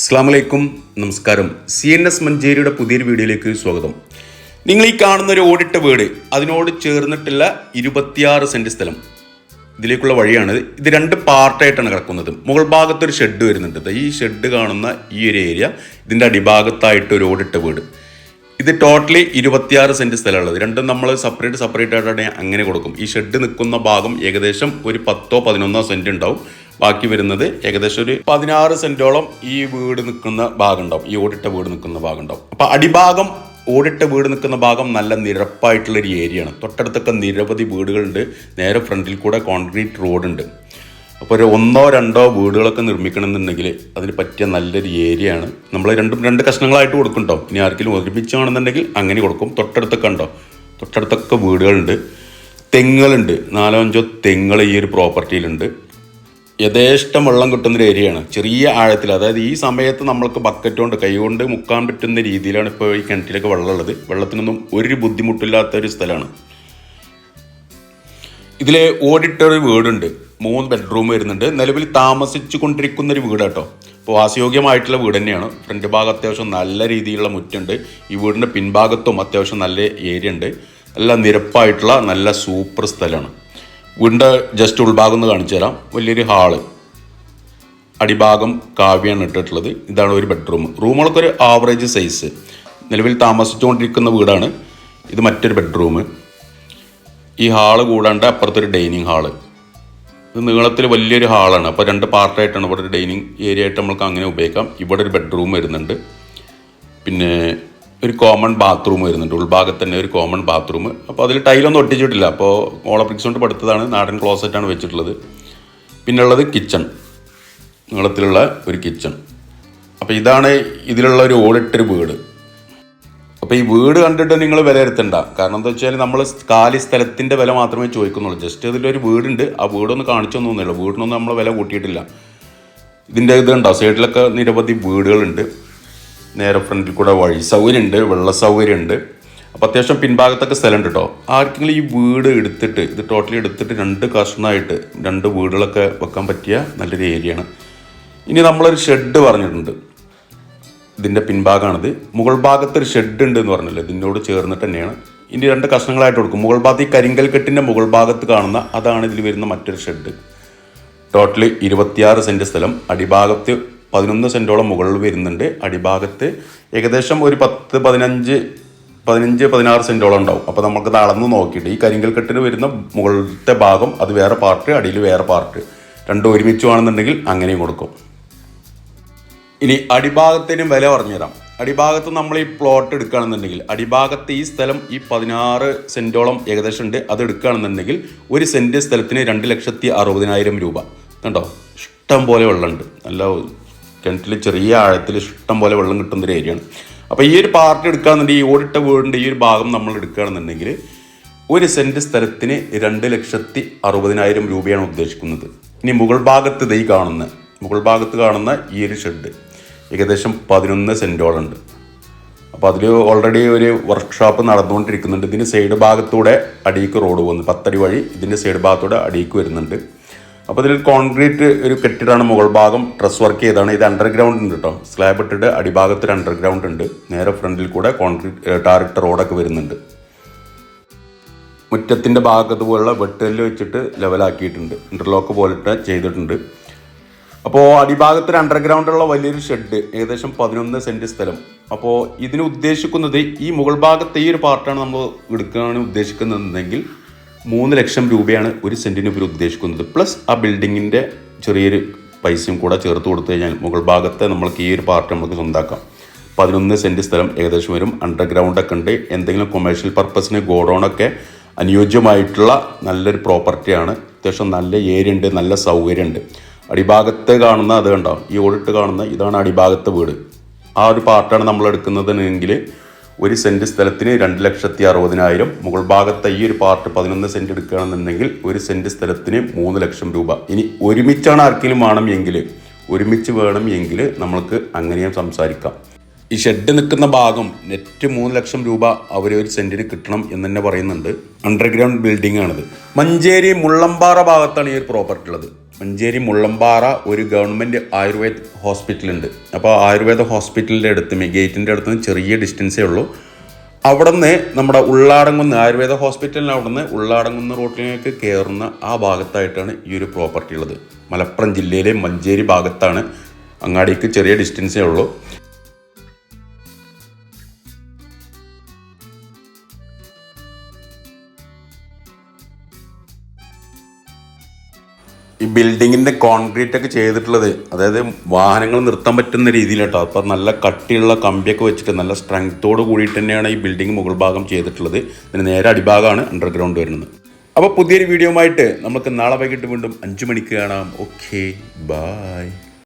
അസ്ലാമലൈക്കും നമസ്കാരം. C N S മഞ്ചേരിയുടെ പുതിയൊരു വീഡിയോയിലേക്ക് സ്വാഗതം. നിങ്ങൾ ഈ കാണുന്ന ഒരു ഓടിട്ട വീട് അതിനോട് ചേർന്നിട്ടുള്ള ഇരുപത്തിയാറ് സെന്റ് സ്ഥലം. ഇതിലേക്കുള്ള വഴിയാണ്. ഇത് രണ്ട് പാർട്ടായിട്ടാണ് കിടക്കുന്നത്. മുകൾ ഭാഗത്ത് ഒരു ഷെഡ് വരുന്നുണ്ട്. ഈ ഷെഡ് കാണുന്ന ഈ ഒരു ഏരിയ ഇതിന്റെ അടിഭാഗത്തായിട്ട് ഒരു ഓടിട്ട വീട്. ഇത് ടോട്ടലി ഇരുപത്തിയാറ് സെന്റ് സ്ഥലമുള്ളത്. രണ്ടും നമ്മൾ സെപ്പറേറ്റ് സെപ്പറേറ്റ് ആയിട്ടാണ് അങ്ങനെ കൊടുക്കും. ഈ ഷെഡ് നിൽക്കുന്ന ഭാഗം ഏകദേശം ഒരു പത്തോ പതിനൊന്നോ സെന്റ് ഉണ്ടാവും. ബാക്കി വരുന്നത് ഏകദേശം ഒരു പതിനാറ് സെന്റോളം ഈ വീട് നിൽക്കുന്ന ഭാഗം ഉണ്ടാവും ഈ ഓടിട്ട വീട് നിൽക്കുന്ന ഭാഗം ഉണ്ടാവും അപ്പൊ അടിഭാഗം ഓടിട്ട വീട് നിൽക്കുന്ന ഭാഗം നല്ല നിരപ്പായിട്ടുള്ള ഒരു ഏരിയയാണ്. തൊട്ടടുത്തൊക്കെ നിരവധി വീടുകളുണ്ട്. നേരെ ഫ്രണ്ടിൽ കൂടെ കോൺക്രീറ്റ് റോഡുണ്ട്. അപ്പോൾ ഒരു ഒന്നോ രണ്ടോ വീടുകളൊക്കെ നിർമ്മിക്കണമെന്നുണ്ടെങ്കിൽ അതിന് പറ്റിയ നല്ലൊരു ഏരിയ ആണ് നമ്മൾ രണ്ടും രണ്ട് കഷ്ണങ്ങളായിട്ട് കൊടുക്കുന്നുണ്ടോ? ഇനി ആർക്കെങ്കിലും ഒരുമിച്ചാണെന്നുണ്ടെങ്കിൽ അങ്ങനെ കൊടുക്കും. തൊട്ടടുത്തൊക്കെ ഉണ്ടോ? തൊട്ടടുത്തൊക്കെ വീടുകളുണ്ട്. തെങ്ങുകളുണ്ട്. നാലോ അഞ്ചോ തെങ്ങുകൾ ഈ ഒരു പ്രോപ്പർട്ടിയിലുണ്ട്. യഥേഷ്ടം വെള്ളം കിട്ടുന്ന ഒരു ഏരിയയാണ്. ചെറിയ ആഴത്തിൽ അതായത് ഈ സമയത്ത് നമ്മൾക്ക് ബക്കറ്റ് കൊണ്ട് കൈ കൊണ്ട് മുക്കാൻ പറ്റുന്ന രീതിയിലാണ് ഇപ്പോൾ ഈ കിണറ്റിലൊക്കെ വെള്ളമുള്ളത്. വെള്ളത്തിനൊന്നും ഒരു ബുദ്ധിമുട്ടില്ലാത്ത ഒരു സ്ഥലമാണ്. ഇതിൽ ഓടിട്ടൊരു വീടുണ്ട്. മൂന്ന് ബെഡ്റൂം വരുന്നുണ്ട്. നിലവിൽ താമസിച്ചു കൊണ്ടിരിക്കുന്ന ഒരു വീടാട്ടോ. അപ്പോൾ വാസയോഗ്യമായിട്ടുള്ള വീട് തന്നെയാണ്. ഫ്രണ്ട് ഭാഗം അത്യാവശ്യം നല്ല രീതിയിലുള്ള മുറ്റുണ്ട്. ഈ വീടിന്റെ പിൻഭാഗത്തും അത്യാവശ്യം നല്ല ഏരിയ ഉണ്ട്. നല്ല നിരപ്പായിട്ടുള്ള നല്ല സൂപ്പർ സ്ഥലമാണ്. വീടിന്റെ ജസ്റ്റ് ഉൾഭാഗം കാണിച്ചു തരാം. വലിയൊരു ഹാൾ. അടിഭാഗം കാവ്യാണ് ഇട്ടിട്ടുള്ളത്. ഇതാണ് ഒരു ബെഡ്റൂം റൂമുകളൊക്കെ ഒരു ആവറേജ് സൈസ് നിലവിൽ താമസിച്ചുകൊണ്ടിരിക്കുന്ന വീടാണ്. ഇത് മറ്റൊരു ബെഡ്റൂം ഈ ഹാൾ കൂടാണ്ട് അപ്പുറത്തൊരു ഡൈനിങ് ഹാൾ ഇത് നീളത്തിൽ വലിയൊരു ഹാളാണ്. അപ്പോൾ രണ്ട് പാർട്ടായിട്ടാണ് ഇവിടെ ഒരു ഡൈനിങ് ഏരിയ ആയിട്ട് നമുക്ക് അങ്ങനെ ഉപയോഗിക്കാം. ഇവിടെ ഒരു ബെഡ്റൂം വരുന്നുണ്ട്. പിന്നെ ഒരു കോമൺ ബാത്റൂം വരുന്നുണ്ട്. ഉൾഭാഗത്ത് തന്നെ ഒരു കോമൺ ബാത്റൂം അപ്പോൾ അതിൽ ടൈലൊന്നും ഒട്ടിച്ചിട്ടില്ല. അപ്പോൾ ഓളപ്രിക്സ് കൊണ്ട് പടുത്തതാണ്. നാടൻ ക്ലോസറ്റാണ് വെച്ചിട്ടുള്ളത്. പിന്നെ ഉള്ളത് കിച്ചൺ നീളത്തിലുള്ള ഒരു കിച്ചൺ അപ്പോൾ ഇതാണ് ഇതിലുള്ള ഒരു ഓടിട്ടൊരു വീട്. അപ്പോൾ ഈ വീട് കണ്ടിട്ട് നിങ്ങൾ വിലയിരുത്തണ്ട. കാരണം എന്താ വെച്ചാൽ നമ്മൾ കാലി സ്ഥലത്തിന്റെ വില മാത്രമേ ചോദിക്കുന്നുള്ളൂ. ജസ്റ്റ് ഇതിലൊരു വീടുണ്ട്. ആ വീടൊന്ന് കാണിച്ചൊന്നുമില്ല വീടിനൊന്നും നമ്മൾ വില കൂട്ടിയിട്ടില്ല. ഇതിന്റെ ഇതുണ്ടോ സൈഡിലൊക്കെ നിരവധി വീടുകളുണ്ട്. നേരെ ഫ്രണ്ടിൽ കൂടെ വഴി. സൗകര്യമുണ്ട് വെള്ള സൗകര്യമുണ്ട് അപ്പോൾ അത്യാവശ്യം പിൻഭാഗത്തൊക്കെ സ്ഥലമുണ്ട് കേട്ടോ ആർക്കെങ്കിലും ഈ വീട് എടുത്തിട്ട് ഇത് ടോട്ടലി എടുത്തിട്ട് രണ്ട് കഷ്ണമായിട്ട് രണ്ട് വീടുകളൊക്കെ വെക്കാൻ പറ്റിയ നല്ലൊരു ഏരിയയാണ് ഇനി നമ്മളൊരു ഷെഡ് പറഞ്ഞിട്ടുണ്ട്. ഇതിന്റെ പിൻഭാഗമാണിത് മുകൾ ഭാഗത്ത് ഒരു ഷെഡ് ഉണ്ട് എന്ന് പറഞ്ഞല്ലോ ഇതിനോട് ചേർന്നിട്ട് തന്നെയാണ്. ഇനി രണ്ട് കഷ്ണങ്ങളായിട്ട് കൊടുക്കും. മുകൾ ഭാഗത്ത് ഈ കരിങ്കൽ കെട്ടിന്റെ മുകൾ ഭാഗത്ത് കാണുന്ന അതാണ് ഇതിൽ വരുന്ന മറ്റൊരു ഷെഡ് ടോട്ടലി ഇരുപത്തിയാറ് സെന്റ് സ്ഥലം. അടിഭാഗത്ത് പതിനൊന്ന് സെന്റോളം മുകളിൽ വരുന്നുണ്ട്. അടിഭാഗത്ത് ഏകദേശം ഒരു പത്ത് പതിനഞ്ച് പതിനഞ്ച് പതിനാറ് സെന്റോളം ഉണ്ടാവും. അപ്പോൾ നമുക്ക് അളന്ന് നോക്കിയിട്ട് ഈ കരിങ്കൽ കെട്ടിന് വരുന്ന മുകളിലത്തെ ഭാഗം അത് വേറെ പാർട്ട് അടിയിൽ വേറെ പാർട്ട് രണ്ടും ഒരുമിച്ച് വേണമെന്നുണ്ടെങ്കിൽ അങ്ങനെയും കൊടുക്കും. ഇനി അടിഭാഗത്തിനും വില പറഞ്ഞുതരാം അടിഭാഗത്ത് നമ്മൾ ഈ പ്ലോട്ട് എടുക്കുകയാണെന്നുണ്ടെങ്കിൽ അടിഭാഗത്ത് ഈ സ്ഥലം ഈ പതിനാറ് സെന്റോളം ഏകദേശം ഉണ്ട്. അത് എടുക്കുകയാണെന്നുണ്ടെങ്കിൽ ഒരു സെന്റ് സ്ഥലത്തിന് രണ്ട് ലക്ഷത്തി അറുപതിനായിരം രൂപ. കണ്ടോ? ഇഷ്ടം പോലെ വെള്ളമുണ്ട്. നല്ല കിണറ്റിൽ ചെറിയ ആഴത്തിൽ ഇഷ്ടം പോലെ വെള്ളം കിട്ടുന്ന ഒരു ഏരിയയാണ്. അപ്പോൾ ഈ ഒരു പാർട്ടി എടുക്കുകയാണെന്നുണ്ടെങ്കിൽ ഈ ഓടിട്ട വീടിന്റെ ഈ ഒരു ഭാഗം നമ്മൾ എടുക്കുകയാണെന്നുണ്ടെങ്കിൽ ഒരു സെന്റ് സ്ഥലത്തിന് രണ്ട് ലക്ഷത്തി അറുപതിനായിരം രൂപയാണ് ഉദ്ദേശിക്കുന്നത്. ഇനി മുകൾ ഭാഗത്ത് ഇതായി കാണുന്ന മുകൾ ഭാഗത്ത് കാണുന്ന ഈ ഒരു ഷെഡ് ഏകദേശം പതിനൊന്ന് സെന്റോളുണ്ട് അപ്പോൾ അതിൽ ഓൾറെഡി ഒരു വർക്ക്ഷോപ്പ് നടന്നുകൊണ്ടിരിക്കുന്നുണ്ട്. ഇതിന്റെ സൈഡ് ഭാഗത്തൂടെ അടിയിക്ക് റോഡ് പോകുന്നു. പത്തടി വഴി ഇതിന്റെ സൈഡ് ഭാഗത്തൂടെ അടിയിക്ക് വരുന്നുണ്ട്. അപ്പോൾ ഇതിൽ കോൺക്രീറ്റ് ഒരു കെട്ടിടമാണ് മുകൾ ഭാഗം. ട്രസ് വർക്ക് ചെയ്താണ്. ഇത് അണ്ടർഗ്രൗണ്ട് ഉണ്ട് കേട്ടോ സ്ലാബ് ഇട്ടിട്ട് അടിഭാഗത്ത് ഒരു അണ്ടർഗ്രൗണ്ട് ഉണ്ട്. നേരെ ഫ്രണ്ടിൽ കൂടെ കോൺക്രീറ്റ് ടാറിട്ട റോഡൊക്കെ വരുന്നുണ്ട്. മുറ്റത്തിന്റെ ഭാഗത്ത് പോലുള്ള വെട്ടൽ വെച്ചിട്ട് ലെവലാക്കിയിട്ടുണ്ട് ഇന്റർലോക്ക് പോലിട്ട് ചെയ്തിട്ടുണ്ട്. അപ്പോൾ അടിഭാഗത്ത് ഒരു അണ്ടർഗ്രൗണ്ടുള്ള വലിയൊരു ഷെഡ് ഏകദേശം പതിനൊന്ന് സെന്റ് സ്ഥലം. അപ്പോൾ ഇതിന് ഉദ്ദേശിക്കുന്നത് ഈ മുകൾ ഭാഗത്തെ ഈ ഒരു പാർട്ടാണ് നമ്മൾ എടുക്കാനാണ് ഉദ്ദേശിക്കുന്നതെങ്കിൽ മൂന്ന് ലക്ഷം രൂപയാണ് ഒരു സെന്റിന് ഇവർ ഉദ്ദേശിക്കുന്നത്. പ്ലസ് ആ ബിൽഡിങ്ങിന്റെ ചെറിയൊരു പൈസയും കൂടെ ചേർത്ത് കൊടുത്തു കഴിഞ്ഞാൽ മുകൾ ഭാഗത്തെ നമ്മൾക്ക് ഈ ഒരു പാർട്ട് നമുക്ക് സ്വന്താക്കാം. പതിനൊന്ന് സെന്റ് സ്ഥലം ഏകദേശം വരും. അണ്ടർഗ്രൗണ്ടൊക്കെ ഉണ്ട്. എന്തെങ്കിലും കൊമേഴ്ഷ്യൽ പർപ്പസിന് ഗോഡൗണൊക്കെ അനുയോജ്യമായിട്ടുള്ള നല്ലൊരു പ്രോപ്പർട്ടിയാണ് അത്യാവശ്യം നല്ല ഏരിയ ഉണ്ട് നല്ല സൗകര്യമുണ്ട് അടിഭാഗത്ത് കാണുന്ന അത് കണ്ടോ? ഈ ഓടിട്ട് കാണുന്ന ഇതാണ് അടിഭാഗത്തെ വീട്. ആ ഒരു പാർട്ടാണ് നമ്മൾ എടുക്കുന്നതെങ്കിൽ ഒരു സെന്റ് സ്ഥലത്തിന് രണ്ട് ലക്ഷത്തി അറുപതിനായിരം മുകൾ ഭാഗത്തെ ഈ ഒരു പാർട്ട് പതിനൊന്ന് സെന്റ് എടുക്കുകയാണെന്നുണ്ടെങ്കിൽ ഒരു സെന്റ് സ്ഥലത്തിന് മൂന്ന് ലക്ഷം രൂപ. ഇനി ഒരുമിച്ചാണ് ആർക്കെങ്കിലും വേണം എങ്കിൽ ഒരുമിച്ച് വേണം എങ്കിൽ നമ്മൾക്ക് അങ്ങനെയും സംസാരിക്കാം. ഈ ഷെഡ് നിൽക്കുന്ന ഭാഗം നെറ്റ് മൂന്ന് ലക്ഷം രൂപ അവർ ഒരു സെന്റിന് കിട്ടണം എന്ന് തന്നെ പറയുന്നുണ്ട്. അണ്ടർഗ്രൗണ്ട് ബിൽഡിംഗ് ആണിത്. മഞ്ചേരി മുള്ളമ്പാറ ഭാഗത്താണ് ഈ ഒരു പ്രോപ്പർട്ടി ഉള്ളത്. മഞ്ചേരി മുള്ളമ്പാറ ഒരു ഗവൺമെന്റ് ആയുർവേദ ഹോസ്പിറ്റലുണ്ട് അപ്പോൾ ആയുർവേദ ഹോസ്പിറ്റലിന്റെ അടുത്ത് ഗേറ്റിന്റെ അടുത്ത് ചെറിയ ഡിസ്റ്റൻസേ ഉള്ളൂ. അവിടെ നിന്ന് നമ്മുടെ ഉള്ളാടങ്കുന്ന് ആയുർവേദ ഹോസ്പിറ്റലിന് അവിടെ നിന്ന് ഉള്ളാടങ്കുന്ന് റോട്ടിലേക്ക് കയറുന്ന ആ ഭാഗത്തായിട്ടാണ് ഈ ഒരു പ്രോപ്പർട്ടി ഉള്ളത്. മലപ്പുറം ജില്ലയിലെ മഞ്ചേരി ഭാഗത്താണ് അങ്ങാടിക്ക് ചെറിയ ഡിസ്റ്റൻസേ ഉള്ളൂ. ഈ ബിൽഡിങ്ങിന്റെ കോൺക്രീറ്റ് ഒക്കെ ചെയ്തിട്ടുള്ളത് അതായത് വാഹനങ്ങൾ നിർത്താൻ പറ്റുന്ന രീതിയിലാട്ടോ. അപ്പോൾ നല്ല കട്ടിയുള്ള കമ്പിയൊക്കെ വെച്ചിട്ട് നല്ല സ്ട്രെങ്ത്തോട് കൂടിയിട്ട് തന്നെയാണ് ഈ ബിൽഡിംഗ് മുകൾ ഭാഗം ചെയ്തിട്ടുള്ളത്. ഇതിന് നേരെ അടിഭാഗമാണ് അണ്ടർഗ്രൗണ്ട് വരുന്നത്. അപ്പോൾ പുതിയൊരു വീഡിയോ ആയിട്ട് നമുക്ക് നാളെ വൈകിട്ട് വീണ്ടും അഞ്ച് മണിക്ക് കാണാം. Okay bye